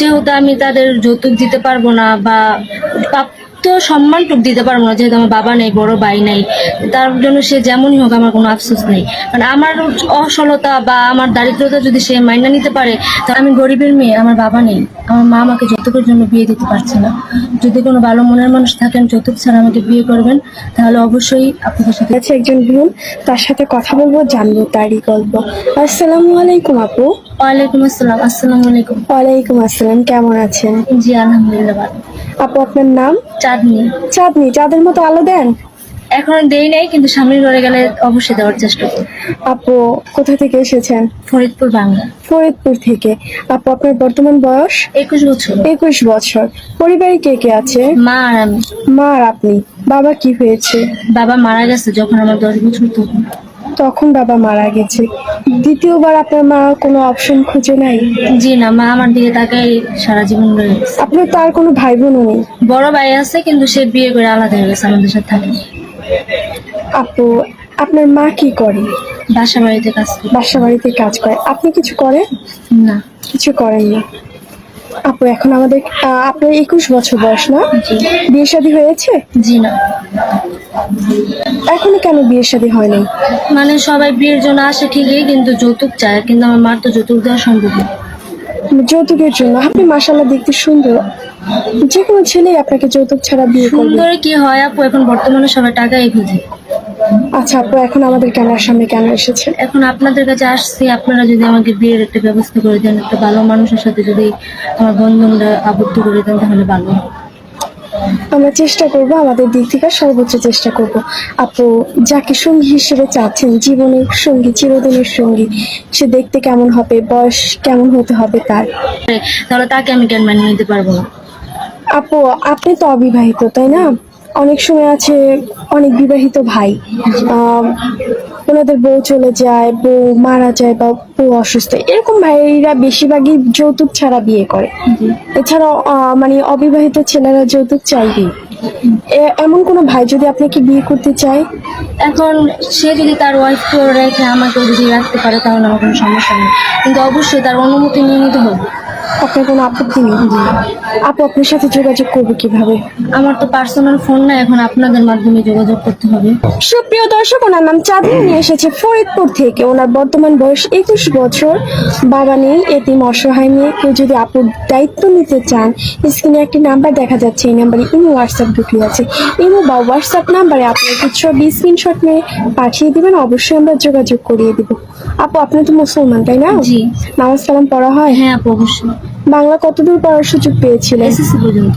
যেহেতু আমি তাদের যৌতুক দিতে পারব না বা প্রাপ্ত সম্মানটুক দিতে পারব না, যেহেতু আমার বাবা নেই, বড় ভাই নেই, তার জন্য সে যেমনই হোক আমার কোনো আফসোস নেই। কারণ আমার অসলতা বা আমার দারিদ্রতা যদি সে মাইনা নিতে পারে তো আমি গরিবের মেয়ে, আমার বাবা নেই। আমার মা আমাকে যৌতুকের জন্য বিয়ে দিতে পারছে না। যদি কোনো ভালো মনের মানুষ থাকেন, যৌতুক ছাড়া আমাকে বিয়ে করবেন, তাহলে অবশ্যই আপনাদের সাথে আছে একজন বোন তার সাথে কথা বলব, জানব তারই গল্প। আসসালামু আলাইকুম আপু। ওয়ালাইকুম আসসালাম আসসালামু আলাইকুম। ওয়ালাইকুম আসসালাম কেমন আছেন? জি আলহামদুলিল্লাহ ভালো। আপু আপনার নাম? চাঁদনি। চাঁদনি চাঁদের মতো আলো দেন। এখন দেই নাই কিন্তু সামনের ঘরে গেলে অবশ্যই দেওয়ার চেষ্টা করব। আপু কোথা থেকে এসেছেন? ফরিদপুর বাংলা। ফরিদপুর থেকে। আপু আপনার বর্তমান বয়স? একুশ বছর। একুশ বছর। পরিবারে কে কে আছে? মা আর আমি। মা আর আপনি। বাবা কি হয়েছে? বাবা মারা গেছে যখন আমার দশ বছর তখন। তখন বাবা মারা গেছে। দ্বিতীয়বার আপনার মা কোনো অপশন খুঁজে নাই? জি না মা আমার দিকে তাকাই সারা জীবন রয়ে গেছে। আপনার তার কোনো ভাই বোনও নেই। বড় ভাই আছে কিন্তু সে বিয়ে করে আলাদা হয়ে গেছে আমাদের সাথে থাকে আপু আপনার মা কি করে? বাসা বাড়িতে কাজ করে। বাসা বাড়িতে কাজ করে। আপনি কিছু করেন? না। কিছু করেন না। আপু এখন আমাদের আহ, আপনার একুশ বছর বয়স না জি। বিয়ে শাদী হয়েছে? জি না। এখনও কেন বিয়ে শাদী হয়নি? মানে সবাই বিয়ের জন্য আসে ঠিকই কিন্তু যৌতুক চায় কিন্তু আমার মার তো যৌতুক দেওয়া সম্ভব না। যৌতুকের জন্য। আপনি মাসাল্লাহ দেখতে সুন্দর। যে কোনো ছেলেই আপনাকে যৌতুক ছাড়া বিয়ে করবে। সুন্দর কি হয় আপু? এখন বর্তমানে সবাই টাকাই খুঁজে। আচ্ছা আপু এখন আমাদের ক্যামেরার সামনে কেন এসেছে? এখন আপনাদের কাছে আসছি আপনারা যদি আমাকে বিয়ের একটা ব্যবস্থা করে দেন একটা ভালো মানুষের সাথে যদি আমার বন্ধনটা আবদ্ধ করে দেন তাহলে ভালো হয়। আমরা চেষ্টা করব আমাদের দিক থেকে সর্বোচ্চ চেষ্টা করব। আপু যাকে সঙ্গী হিসেবে চাচ্ছেন জীবনের সঙ্গী চিরদিনের সঙ্গী সে দেখতে কেমন হবে বয়স কেমন হতে হবে তার? তাহলে তাকে আমি কেন মানিয়ে নিতে পারব না। আপু আপনি তো অবিবাহিত তাই না? অনেক সময় আছে অনেক বিবাহিত ভাই ওনাদের বউ চলে যায়, বউ মারা যায় বা বউ অসুস্থ। এরকম ভাইরা বেশিরভাগই যৌতুক ছাড়া বিয়ে করে। এছাড়াও মানে অবিবাহিত ছেলেরা যৌতুক চাইবে এমন কোনো ভাই যদি আপনাকে বিয়ে করতে চায়? এখন সে যদি তার ওয়াইফকেও রেখে আমাকেও যদি রাখতে পারে, তাহলে আমার কোনো সমস্যা নেই। কিন্তু অবশ্যই তার অনুমতি নিয়ে নিতে হবে। আপনার কোনো আপত্তি নেই আপু আপনার সাথে যোগাযোগ করব কীভাবে? আমার তো পার্সোনাল ফোন না এখন আপনাদের মাধ্যমে যোগাযোগ করতে হবে। সুপ্রিয় দর্শক ওনার নাম চাঁদনি নিয়ে এসেছে ফরিদপুর থেকে। ওনার বর্তমান বয়স একুশ বছর। বাবা নেই এতিম অসহায় নিয়ে কেউ যদি আপুর দায়িত্ব নিতে চান স্ক্রিনে একটি নাম্বার দেখা যাচ্ছে এই নাম্বারে ইমো হোয়াটসঅ্যাপ ঢুকে আছে। ইমো বা হোয়াটসঅ্যাপ নাম্বারে আপনার কিছু ছবি স্ক্রিনশট নিয়ে পাঠিয়ে দিবেন অবশ্যই আমরা যোগাযোগ করিয়ে দিব। আপু আপনি তো মুসলমান তাই না? জি। নামাজ কালাম পড়া হয়? হ্যাঁ আপু অবশ্যই। বাংলা কতদূর পড়ার সুযোগ পেয়েছিলেন? এসএসসি পর্যন্ত